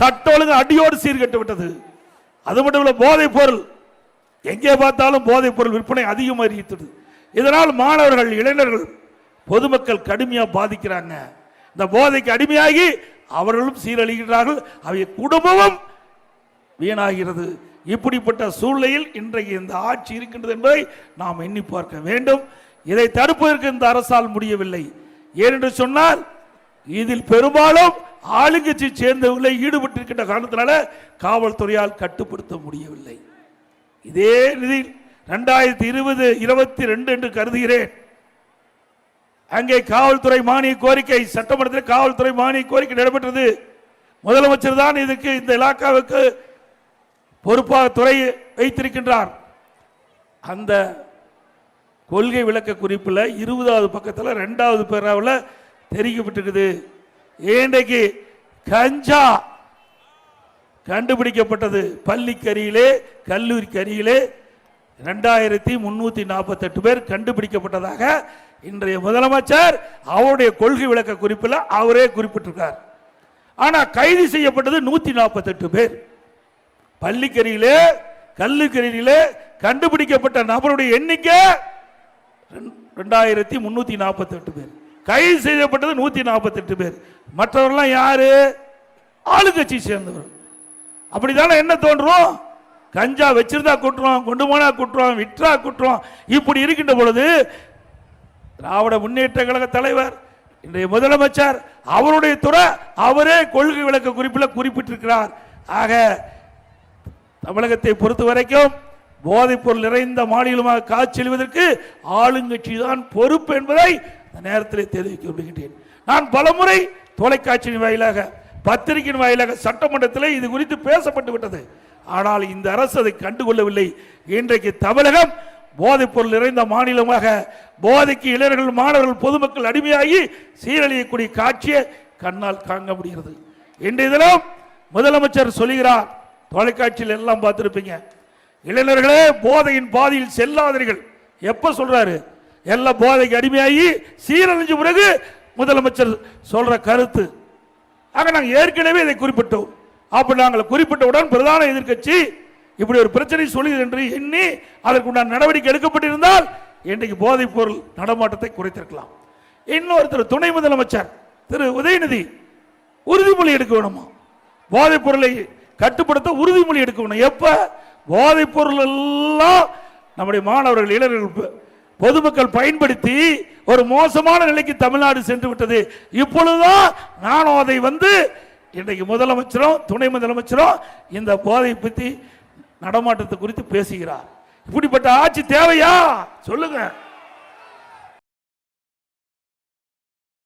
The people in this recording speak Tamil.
சட்ட ஒழுங்கு அடியோடு சீர்கட்டு விட்டது. அது மட்டும் இல்லை போதைப் பொருள். எங்கே பார்த்தாலும் போதைப் பொருள் விற்பனை அறிவித்தது இதனால் மாணவர்கள் இளைஞர்கள் பொதுமக்கள் கடுமையாக பாதிக்கிறாங்க. இந்த போதைக்கு அடிமையாகி அவர்களும் சீரழிகிறார்கள். அவை குடும்பமும் வீணாகிறது. இப்படிப்பட்ட சூழ்நிலையில் இன்றைக்கு இந்த ஆட்சி இருக்கின்றது என்பதை நாம் எண்ணி பார்க்க வேண்டும். இதை தடுப்பதற்கு இந்த அரசால் முடியவில்லை. ஏனென்று சொன்னால் இதில் பெரும்பாலும் ஆளுங்கட்சி சேர்ந்தவர்களை ஈடுபட்டிருக்கின்ற காரணத்தினால காவல்துறையால் கட்டுப்படுத்த முடியவில்லை. இதே நிதி ரெண்டாயிரத்தி இருபது இருபத்தி ரெண்டு என்று கருதுகிறேன். அங்கே காவல்துறை மானிய கோரிக்கை சட்டமன்றத்தில் காவல்துறை மானிய கோரிக்கை நடைபெற்றது. முதலமைச்சர் தான் இதுக்கு இந்த இலாக்காவுக்கு பொறுப்பாக துறை வைத்திருக்கின்றார். அந்த கொள்கை விளக்க குறிப்பில் இருபதாவது பக்கத்தில் ரெண்டாவது பேராவில் தெரிவிக்கப்பட்டிருக்குது இன்றைக்கு கஞ்சா கண்டுபிடிக்கப்பட்டது. பள்ளிக்கரியிலே கல்லூரிக்கரியிலே ரெண்டாயிரத்தி முன்னூத்தி நாற்பத்தெட்டு பேர் கண்டுபிடிக்கப்பட்டதாக இன்றைய முதலமைச்சர் அவருடைய கொள்கை விளக்க குறிப்பில் அவரே குறிப்பிட்டிருக்கார். ஆனா கைது செய்யப்பட்டது நூத்தி நாற்பத்தெட்டு பேர். பள்ளிக்கரியிலே கல்லுக்கரியிலே கண்டுபிடிக்கப்பட்ட நபருடைய எண்ணிக்கை ரெண்- ரெண்டாயிரத்தி முன்னூத்தி நாற்பத்தெட்டு பேர். கைது செய்யப்பட்டது நூத்தி நாற்பத்தெட்டு பேர். மற்றவர்கள்லாம் யாரு? ஆளுங்கட்சி சேர்ந்தவர். அப்படிதானே என்ன தோன்றும்? கஞ்சா வச்சிருந்தா குற்றம் கொண்டு போனா குற்றம் விற்றா குற்றம் இப்படி இருக்கின்ற பொழுது திராவிட முன்னேற்ற கழக தலைவர் இன்றைய முதலமைச்சர் அவருடைய துறை அவரே கொள்கை விளக்க குறிப்பில் குறிப்பிட்டிருக்கிறார். ஆக தமிழகத்தை பொறுத்த வரைக்கும் போதைப்பொருள் நிறைந்த மாநிலமாக காட்சியளிவதற்கு ஆளுங்கட்சி தான் பொறுப்பு என்பதை இந்த நேரத்தில் தெரிவிக்க விடுகின்றேன் நான் பலமுறை தொலைக்காட்சியின் வாயிலாக பத்திரிகையின் வாயிலாக சட்டமன்றத்தில் இது குறித்து பேசப்பட்டு விட்டது. ஆனால் இந்த அரசு அதை கண்டுகொள்ளவில்லை. இன்றைக்கு தமிழகம் போதைப் பொருள் நிறைந்த மாநிலமாக போதைக்கு இளைஞர்கள் மாணவர்கள் பொதுமக்கள் அடிமையாகி சீரழியக்கூடிய காட்சியை கண்ணால் காங்க முடிகிறது. இன்றைய தினம் முதலமைச்சர் சொல்லுகிறார் தொலைக்காட்சியில் எல்லாம் பார்த்துருப்பீங்க. இளைஞர்களே போதையின் பாதையில் செல்லாதீர்கள். எப்போ சொல்றாரு? எல்லாம் போதைக்கு அடிமையாகி சீரழிஞ்ச பிறகு முதலமைச்சர் சொல்ற கருத்து. ஆக நாங்கள் ஏற்கனவே இதை குறிப்பிட்டோம். அப்படி நாங்கள் குறிப்பிட்டவுடன் பிரதான எதிர்க்கட்சி இப்படி ஒரு பிரச்சனை சொல்லுது என்று எண்ணி அதற்குண்டான நடவடிக்கை எடுக்கப்பட்டிருந்தால் இன்றைக்கு போதைப் பொருள் நடமாட்டத்தை குறைத்திருக்கலாம். இன்னொருத்தர் துணை முதலமைச்சர் திரு உதயநிதி உறுதிமொழி எடுக்க வேணுமா? போதைப் பொருளை கட்டுப்படுத்த உறுதிமொழி எடுக்க வேணும். எப்ப? போதைப் பொருள் எல்லாம் நம்முடைய மாணவர்கள் இளைஞர்கள் பொதுமக்கள் பயன்படுத்தி ஒரு மோசமான நிலைக்கு தமிழ்நாடு சென்று விட்டது. இப்பொழுதுதான் நானும் அதை வந்து இன்றைக்கு முதலமைச்சரும் துணை முதலமைச்சரும் இந்த போதை பற்றி நடமாட்டத்தை குறித்து பேசுகிறார். இப்படிப்பட்ட ஆட்சி தேவையா? சொல்லுங்கள்